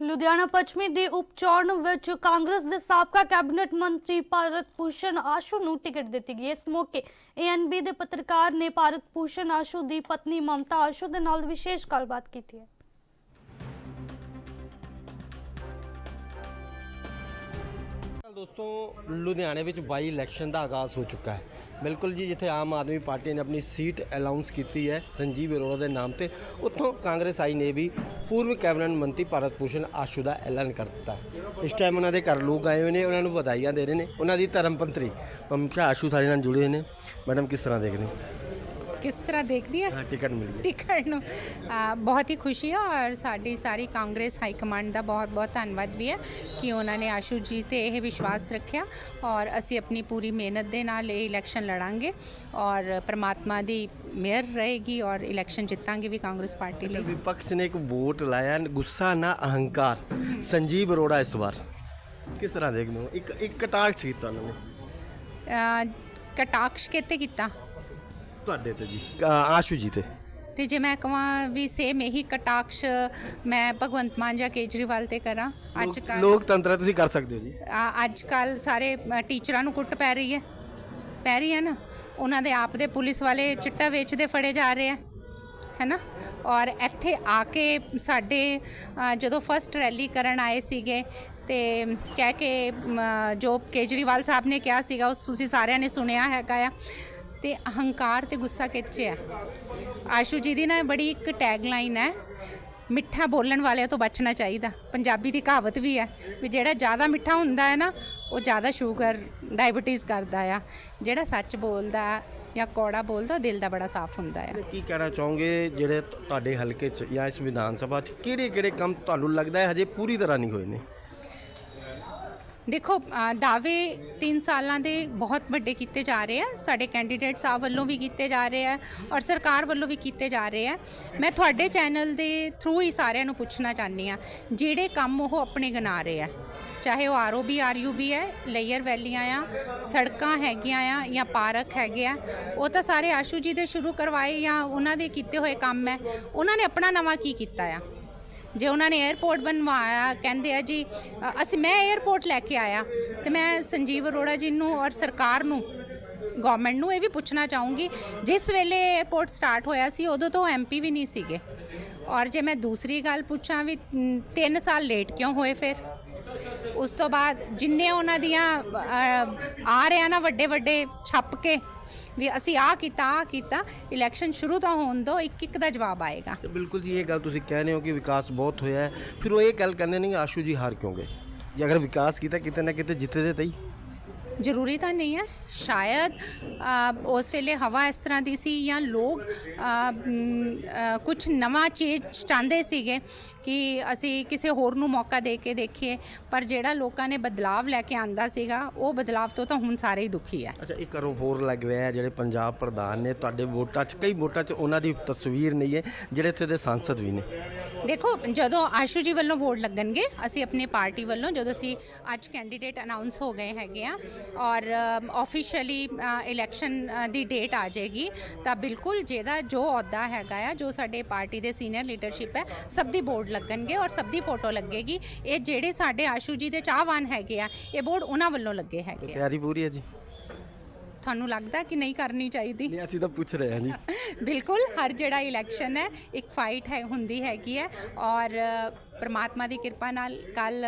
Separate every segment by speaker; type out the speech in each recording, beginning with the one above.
Speaker 1: ਲੁਧਿਆਣਾ ਪੱਛਮੀ ਦੀ ਉਪਚੋਣ ਵਿੱਚ ਕਾਂਗਰਸ ਦੇ ਸਾਬਕਾ ਕੈਬਨਿਟ ਮੰਤਰੀ ਭਾਰਤ ਭੂਸ਼ਣ ਆਸ਼ੂ ਨੂੰ ਟਿਕਟ ਦਿੱਤੀ ਗਈ। ਇਸ ਮੌਕੇ ਏਐਨਬੀ ਦੇ ਪੱਤਰਕਾਰ ਨੇ ਭਾਰਤ ਭੂਸ਼ਣ ਆਸ਼ੂ ਦੀ ਪਤਨੀ ਮਮਤਾ ਆਸ਼ੂ ਦੇ ਨਾਲ ਵਿਸ਼ੇਸ਼ ਗੱਲਬਾਤ ਕੀਤੀ ਹੈ।
Speaker 2: ਦੋਸਤੋ, ਲੁਧਿਆਣੇ ਵਿੱਚ ਬਾਈ ਇਲੈਕਸ਼ਨ ਦਾ ਆਗਾਜ਼ ਹੋ ਚੁੱਕਾ ਹੈ। ਬਿਲਕੁਲ ਜੀ, ਜਿੱਥੇ ਆਮ ਆਦਮੀ ਪਾਰਟੀ ਨੇ ਆਪਣੀ ਸੀਟ ਅਨਾਉਂਸ ਕੀਤੀ ਹੈ ਸੰਜੀਵ ਅਰੋੜਾ ਦੇ ਨਾਮ ਤੇ। ਉੱਥੋਂ ਕਾਂਗਰਸ ਆਈ ਨੇ ਵੀ ਪੂਰਵ ਕੈਬਨਿਟ ਮੰਤਰੀ ਭਾਰਤ ਭੂਸ਼ਣ ਆਸ਼ੂ ਦਾ ਐਲਾਨ ਕਰ ਦਿੱਤਾ। ਇਸ ਟਾਈਮ ਉਹਨਾਂ ਦੇ ਘਰ ਲੋਕ ਆਏ ਹੋਏ ਨੇ, ਉਹਨਾਂ ਨੂੰ ਵਧਾਈਆਂ ਦੇ ਰਹੇ ਨੇ। ਉਹਨਾਂ ਦੀ ਧਰਮ ਪੰਤਰੀ ਮਮਤਾ ਆਸ਼ੂ ਸਾਡੇ ਨਾਲ ਜੁੜੇ ਹੋਏ ਨੇ। ਮੈਡਮ, ਕਿਸ ਤਰ੍ਹਾਂ ਦੇਖਦੇ
Speaker 3: ਕਿਸ ਤਰ੍ਹਾਂ ਦੇਖਦੀ ਹੈ
Speaker 2: ਹਾਂ ਟਿਕਟ ਮਿਲ ਗਈ
Speaker 3: ਟਿਕਟ ਨੂੰ। ਅ, ਬਹੁਤ ਹੀ ਖੁਸ਼ੀ ਹੈ ਔਰ ਸਾਡੀ ਸਾਰੀ ਕਾਂਗਰਸ ਹਾਈ ਕਮਾਂਡ ਦਾ ਬਹੁਤ ਬਹੁਤ ਧੰਨਵਾਦ ਵੀ ਹੈ ਕਿ ਉਹਨਾਂ ਨੇ ਆਸ਼ੂ ਜੀ ਤੇ ਇਹ ਵਿਸ਼ਵਾਸ ਰੱਖਿਆ ਔਰ ਅਸੀਂ ਆਪਣੀ ਪੂਰੀ ਮਿਹਨਤ ਦੇ ਨਾਲ ਇਹ ਇਲੈਕਸ਼ਨ ਲੜਾਂਗੇ ਔਰ ਪ੍ਰਮਾਤਮਾ ਦੀ ਮਿਹਰ ਰਹੇਗੀ ਔਰ ਇਲੈਕਸ਼ਨ ਜਿੱਤਾਂਗੇ ਵੀ ਕਾਂਗਰਸ ਪਾਰਟੀ ਲਈ।
Speaker 2: ਵਿਪਕਸ਼ ਨੇ ਇੱਕ ਵੋਟ ਲਾਇਆ ਗੁੱਸਾ ਨਾ ਅਹੰਕਾਰ। ਸੰਜੀਵ ਅਰੋੜਾ ਇਸ ਵਾਰ ਕਿਸ ਤਰ੍ਹਾਂ ਦੇਖਦੇ ਹੋ? ਇੱਕ ਇੱਕ ਕਟਾਕਸ਼ ਕੀਤਾ ਉਹਨਾਂ ਨੇ।
Speaker 3: ਅ, ਕਟਾਕਸ਼ ਕਿਤੇ ਕੀਤਾ?
Speaker 2: ਤੁਹਾਡੇ ਤੇ ਜੀ? ਅ, ਆਸ਼ੂ ਜੀ ਤੇ।
Speaker 3: ਤੇ ਜੇ ਮੈਂ ਕਹਾਂ ਵੀ ਸੇਮ ਇਹੀ ਕਟਾਕਸ਼ ਮੈਂ ਭਗਵੰਤ ਮਾਨ ਜਾਂ ਕੇਜਰੀਵਾਲ ਤੇ ਕਰਾਂ। ਅੱਜ
Speaker 2: ਲੋਕ-
Speaker 3: ਕੱਲ੍ਹ
Speaker 2: ਲੋਕਤੰਤਰ ਤੁਸੀਂ ਕਰ ਸਕਦੇ ਹੋ ਜੀ।
Speaker 3: ਆ- ਅੱਜ ਕੱਲ ਸਾਰੇ ਅ, ਟੀਚਰਾਂ ਨੂੰ ਕੁੱਟ ਪੈ ਰਹੀ ਹੈ। ਪੈ ਰਹੀ ਹੈ ਨਾ? ਉਹਨਾਂ ਦੇ ਆਪ ਦੇ ਪੁਲਿਸ ਵਾਲੇ ਚਿੱਟਾ ਵੇਚਦੇ ਫੜੇ ਜਾ ਰਹੇ ਆ ਹੈਨਾ? ਔਰ ਇੱਥੇ ਆ ਕੇ ਸਾਡੇ ਅ, ਜਦੋਂ ਫਸਟ ਰੈਲੀ ਕਰਨ ਆਏ ਸੀਗੇ ਤੇ ਕਹਿ ਕੇ ਮ, ਜੋ ਕੇਜਰੀਵਾਲ ਸਾਹਿਬ ਨੇ ਕਿਹਾ ਸੀਗਾ ਉਸ ਤੁਸੀਂ ਸਾਰਿਆਂ ਨੇ ਸੁਣਿਆ ਹੈਗਾ ਆ। ਤੇ ਅਹੰਕਾਰ ਤੇ ਗੁੱਸਾ ਕਿੱਥੇ ਹੈ ਆਸ਼ੂ ਜੀ ਦੀ ਨਾ ਬੜੀ ਇੱਕ ਟੈਗ ਲਾਈਨ ਹੈ, ਮਿੱਠਾ ਬੋਲਣ ਵਾਲਿਆਂ ਤੋਂ ਬਚਣਾ ਚਾਹੀਦਾ। ਪੰਜਾਬੀ ਦੀ ਕਹਾਵਤ ਵੀ ਹੈ ਵੀ ਜਿਹੜਾ ਜ਼ਿਆਦਾ ਮਿੱਠਾ ਹੁੰਦਾ ਹੈ ਨਾ, ਉਹ ਜ਼ਿਆਦਾ ਸ਼ੂਗਰ ਡਾਇਬੀਟੀਜ਼ ਕਰਦਾ ਆ। ਜਿਹੜਾ ਸੱਚ ਬੋਲਦਾ ਜਾਂ ਕੌੜਾ ਬੋਲਦਾ, ਉਹ ਦਿਲ ਦਾ ਬੜਾ ਸਾਫ਼ ਹੁੰਦਾ ਆ।
Speaker 2: ਕੀ ਕਹਿਣਾ ਚਾਹੋਗੇ ਜਿਹੜੇ ਤੁਹਾਡੇ ਹਲਕੇ 'ਚ ਜਾਂ ਇਸ ਵਿਧਾਨ ਸਭਾ 'ਚ? ਕਿਹੜੇ ਕਿਹੜੇ ਕੰਮ ਤੁਹਾਨੂੰ ਲੱਗਦਾ ਹੈ, ਹਜੇ ਪੂਰੀ ਤਰ੍ਹਾਂ ਨਹੀਂ ਹੋਏ ਨੇ?
Speaker 3: ਦੇਖੋ ਦਾਅਵੇ 3 ਸਾਲਾਂ ਦੇ ਬਹੁਤ ਵੱਡੇ ਕੀਤੇ ਜਾ ਰਹੇ ਆ। ਸਾਡੇ ਕੈਂਡੀਡੇਟ ਸਾਹਿਬ ਵੱਲੋਂ ਵੀ ਕੀਤੇ ਜਾ ਰਹੇ ਆ ਔਰ ਸਰਕਾਰ ਵੱਲੋਂ ਵੀ ਕੀਤੇ ਜਾ ਰਹੇ ਆ। ਮੈਂ ਤੁਹਾਡੇ ਚੈਨਲ ਦੇ ਥਰੂ ਹੀ ਸਾਰਿਆਂ ਨੂੰ ਪੁੱਛਣਾ ਚਾਹੁੰਦੀ ਆ ਜਿਹੜੇ ਕੰਮ ਉਹ ਆਪਣੇ ਗਿਣਾ ਰਹੇ ਆ? ਚਾਹੇ ਉਹ ਆਰਓਬੀ ਆਰਯੂਬੀ ਹੈ ਲੇਅਰ ਵੈਲੀਆਂ ਆ, ਸੜਕਾਂ ਹੈਗੀਆਂ ਆ ਜਾਂ ਪਾਰਕ ਹੈਗੇ ਆ, ਉਹ ਤਾਂ ਸਾਰੇ ਆਸ਼ੂ ਜੀ ਦੇ ਸ਼ੁਰੂ ਕਰਵਾਏ ਜਾਂ ਉਹਨਾਂ ਦੇ ਕੀਤੇ ਹੋਏ ਕੰਮ ਹੈ। ਉਹਨਾਂ ਨੇ ਆਪਣਾ ਨਵਾਂ ਕੀ ਕੀਤਾ ਆ? ਜੇ ਉਹਨਾਂ ਨੇ 에어ਪੋਰਟ ਬਣਵਾਇਆ, ਕਹਿੰਦੇ ਆ ਜੀ ਅਸੀਂ, ਮੈਂ 에어ਪੋਰਟ ਲੈ ਕੇ ਆਇਆ ਤੇ ਮੈਂ ਸੰਜੀਵ ਅਰੋੜਾ ਜੀ ਨੂੰ ਔਰ ਸਰਕਾਰ ਨੂੰ ਗਵਰਨਮੈਂਟ ਨੂੰ ਇਹ ਵੀ ਪੁੱਛਣਾ ਚਾਹੂੰਗੀ, ਜਿਸ ਵੇਲੇ 에어ਪੋਰਟ ਸਟਾਰਟ ਹੋਇਆ ਸੀ, ਉਦੋਂ ਤੋਂ ਐਮਪੀ ਵੀ ਨਹੀਂ ਸੀਗੇ। ਔਰ ਜੇ ਮੈਂ ਦੂਸਰੀ ਗੱਲ ਪੁੱਛਾਂ ਵੀ 3 ਸਾਲ ਲੇਟ ਕਿਉਂ ਹੋਏ ਫਿਰ? ਉਸ ਤੋਂ ਬਾਅਦ ਜਿੰਨੇ ਉਹਨਾਂ ਦੀਆਂ ਆ ਰਹੇ ਆ ਨਾ ਵੱਡੇ ਵੱਡੇ ਛੱਪ ਕੇ ਵੀ ਅਸੀਂ ਆ ਕੀਤਾ ਆ ਕੀਤਾ ਇਲੈਕਸ਼ਨ ਸ਼ੁਰੂ ਤਾਂ ਹੋਣ ਦੋ, ਇੱਕ ਇੱਕ ਦਾ ਜਵਾਬ ਆਏਗਾ।
Speaker 2: ਬਿਲਕੁਲ ਜੀ, ਇਹ ਗੱਲ ਤੁਸੀਂ ਕਹਿ ਰਹੇ ਹੋ ਕਿ ਵਿਕਾਸ ਬਹੁਤ ਹੋਇਆ ਹੈ। ਫਿਰ ਉਹ ਇਹ ਗੱਲ ਕਹਿੰਦੇ ਨੇ ਕਿ ਆਸ਼ੂ ਜੀ ਹਾਰ ਕਿਉਂ ਗਏ? ਜੇ ਅਗਰ ਵਿਕਾਸ ਕੀਤਾ, ਕਿਤੇ ਨਾ ਕਿਤੇ ਜਿੱਤੇ ਤੇ ਹੀ।
Speaker 3: ਜ਼ਰੂਰੀ ਤਾਂ ਨਹੀਂ ਹੈ। ਸ਼ਾਇਦ ਉਸ ਵੇਲੇ ਹਵਾ ਇਸ ਤਰ੍ਹਾਂ ਦੀ ਸੀ ਜਾਂ ਲੋਕ ਕੁਝ ਨਵਾਂ ਚੀਜ਼ ਚਾਹੁੰਦੇ ਸੀਗੇ ਕਿ ਅਸੀਂ ਕਿਸੇ ਹੋਰ ਨੂੰ ਮੌਕਾ ਦੇ ਕੇ ਦੇਖੀਏ। ਪਰ ਜਿਹੜਾ ਲੋਕਾਂ ਨੇ ਬਦਲਾਵ ਲੈ ਕੇ ਆਂਦਾ ਸੀਗਾ ਉਹ ਬਦਲਾਵ ਤੋਂ ਤਾਂ ਹੁਣ ਸਾਰੇ ਹੀ ਦੁਖੀ ਹੈ।
Speaker 2: ਅੱਛਾ ਇੱਕ ਕਰੋ ਹੋਰ ਲੱਗ ਰਿਹਾ ਹੈ ਜਿਹੜੇ ਪੰਜਾਬ ਪ੍ਰਧਾਨ ਨੇ ਤੁਹਾਡੇ ਵੋਟਾਂ 'ਚ ਕਈ ਵੋਟਾਂ 'ਚ ਉਹਨਾਂ ਦੀ ਤਸਵੀਰ ਨਹੀਂ ਹੈ ਜਿਹੜੇ ਇੱਥੇ ਦੇ ਸੰਸਦ ਵੀ ਨੇ।
Speaker 3: ਦੇਖੋ ਜਦੋਂ ਆਸ਼ੂ ਜੀ ਵੱਲੋਂ ਵੋਟ ਲੱਗਣਗੇ ਅਸੀਂ ਆਪਣੀ ਪਾਰਟੀ ਵੱਲੋਂ ਜਦੋਂ ਅਸੀਂ ਅੱਜ ਕੈਂਡੀਡੇਟ ਅਨਾਉਂਸ ਹੋ ਗਏ ਹੈਗੇ ਆ ਔਰ ਆਫੀਸ਼ੀਅਲੀ ਇਲੈਕਸ਼ਨ ਦੀ ਡੇਟ ਆ ਜਾਏਗੀ। ਤਾਂ ਬਿਲਕੁਲ ਜਿਹਦਾ ਜੋ ਅਹੁਦਾ ਹੈਗਾ ਆ, ਜੋ ਸਾਡੇ ਪਾਰਟੀ ਦੇ ਸੀਨੀਅਰ ਲੀਡਰਸ਼ਿਪ ਹੈ, ਸਭ ਦੀ ਬੋਰਡ ਲੱਗਣਗੇ ਔਰ ਸਭ ਦੀ ਫੋਟੋ ਲੱਗੇਗੀ। ਇਹ ਜਿਹੜੇ ਸਾਡੇ ਆਸ਼ੂ ਜੀ ਦੇ ਚਾਹਵਾਨ ਹੈਗੇ ਆ, ਇਹ ਬੋਰਡ ਉਹਨਾਂ ਵੱਲੋਂ ਲੱਗੇ ਹੈਗੇ ਆ।
Speaker 2: ਤਿਆਰੀ ਪੂਰੀ ਹੈ ਜੀ?
Speaker 3: ਤੁਹਾਨੂੰ ਲੱਗਦਾ ਕਿ ਨਹੀਂ ਕਰਨੀ ਚਾਹੀਦੀ?
Speaker 2: ਨਹੀਂ ਅਸੀਂ ਤਾਂ ਪੁੱਛ ਰਹੇ ਹਾਂ ਜੀ।
Speaker 3: ਬਿਲਕੁਲ ਹਰ ਜਿਹੜਾ ਇਲੈਕਸ਼ਨ ਹੈ ਇੱਕ ਫਾਈਟ ਹੈ ਹੁੰਦੀ ਹੈਗੀ ਹੈ। ਔਰ ਪ੍ਰਮਾਤਮਾ ਦੀ ਕਿਰਪਾ ਨਾਲ ਕੱਲ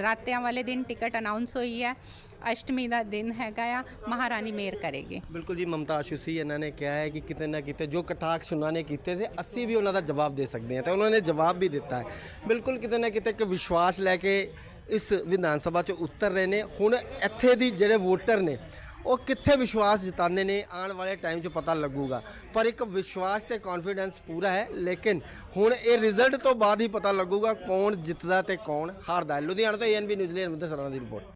Speaker 3: ਰਾਤਿਆਂ ਵਾਲੇ ਦਿਨ ਟਿਕਟ ਅਨਾਉਂਸ ਹੋਈ ਹੈ। ਅਸ਼ਟਮੀ ਦਾ ਦਿਨ ਹੈਗਾ ਆ ਮਹਾਰਾਣੀ ਮੇਰ ਕਰੇਗੀ।
Speaker 2: ਬਿਲਕੁਲ ਜੀ ਮਮਤਾ ਆਸ਼ੂ ਸੀ ਇਹਨਾਂ ਨੇ ਕਿਹਾ ਹੈ ਕਿ ਕਿਤੇ ਨਾ ਕਿਤੇ ਜੋ ਕਟਾਕਸ਼ ਉਹਨਾਂ ਨੇ ਕੀਤੇ ਸੀ ਅਸੀਂ ਵੀ ਉਹਨਾਂ ਦਾ ਜਵਾਬ ਦੇ ਸਕਦੇ ਹਾਂ ਤੇ ਉਹਨਾਂ ਨੇ ਜਵਾਬ ਵੀ ਦਿੱਤਾ ਹੈ। ਬਿਲਕੁਲ ਕਿਤੇ ਨਾ ਕਿਤੇ ਇੱਕ ਵਿਸ਼ਵਾਸ ਲੈ ਕੇ ਇਸ ਵਿਧਾਨ ਸਭਾ 'ਚ ਉਤਰ ਰਹੇ ਨੇ। ਹੁਣ ਇੱਥੇ ਦੀ ਜਿਹੜੇ ਵੋਟਰ ਨੇ ਉਹ ਕਿੱਥੇ ਵਿਸ਼ਵਾਸ ਜਤਾਉਂਦੇ ਨੇ ਆਉਣ ਵਾਲੇ ਟਾਈਮ 'ਚ ਪਤਾ ਲੱਗੂਗਾ। ਪਰ ਇੱਕ ਵਿਸ਼ਵਾਸ ਤੇ ਕੌਨਫੀਡੈਂਸ ਪੂਰਾ ਹੈ, ਲੇਕਿਨ ਹੁਣ ਇਹ ਰਿਜ਼ਲਟ ਤੋਂ ਬਾਅਦ ਹੀ ਪਤਾ ਲੱਗੂਗਾ ਕੌਣ ਜਿੱਤਦਾ ਤੇ ਕੌਣ ਹਾਰਦਾ ਲੁਧਿਆਣਾ ਤੋਂ ਏਐਨਬੀ ਨਿਊਜ਼ੀਲੈਂਡ ਮੁੱਦੇ ਸਰਾਂ ਦੀ ਰਿਪੋਰਟ